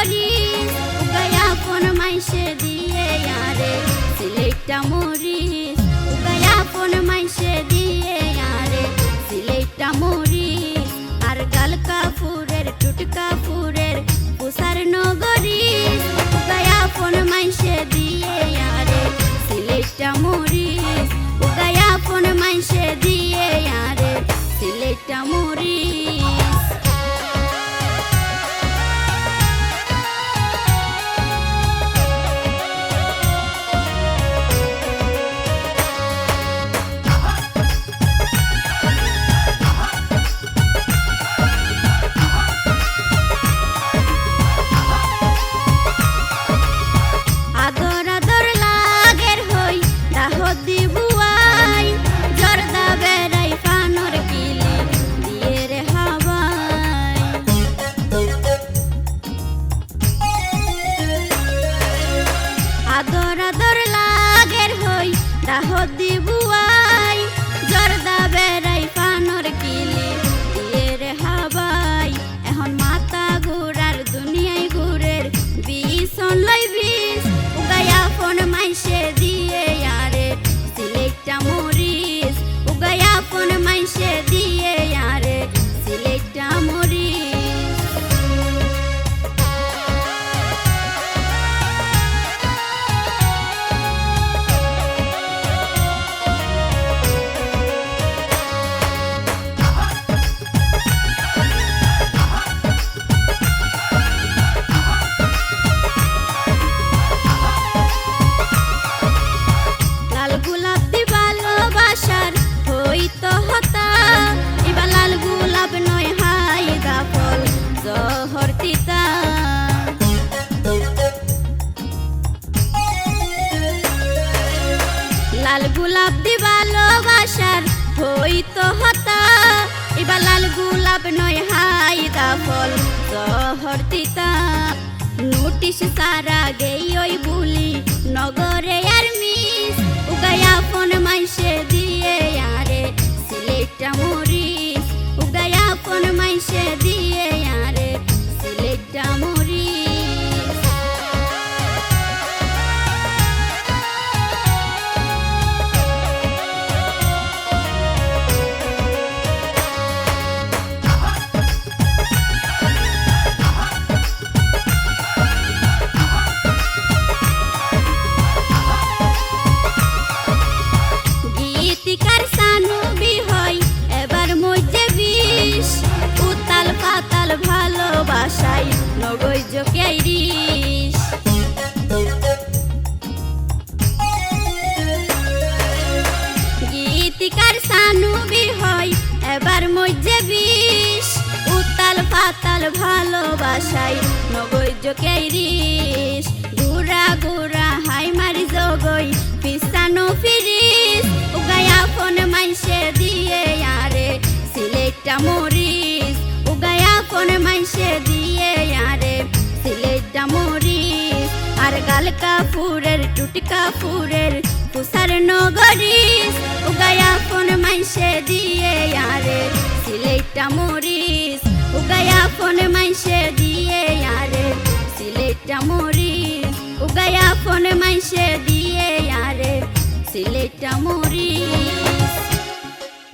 ডলি উগায়া কোন মাইসে দিয়ে আরে সিলেটটা মরি হই দাহদি লাল গোলাপ দি ভালোবাসার হইতো হতা। এবার লাল গোলাপ নয় হাই গাফল জহর তিতা। নোটিশ সারা গেই ওই বুলি নগরে ভালোবাসাই নগৈ জকেরিস গুড়া গুড়া, হাই মারি জগই, পিসানো ফিরিস। উগায়া ফোন মাইসে দিয়ে আরে, সিলেটটা মরিস। উগায়া ফোন মাইসে দিয়ে আরে, সিলেটটা মরিস। আর গাল কাপুরের টুটকা ফুরের পুষার নগরিস। উগায়া ফোন মাইসে দিয়ে আরে, সিলেটটা মরিস। উগায়া ফোন মাইসে দিয়ে আরে সিলেটটা মরিস উগায়া ফোন মাইসে দিয়ে আরে সিলেটটা মরিস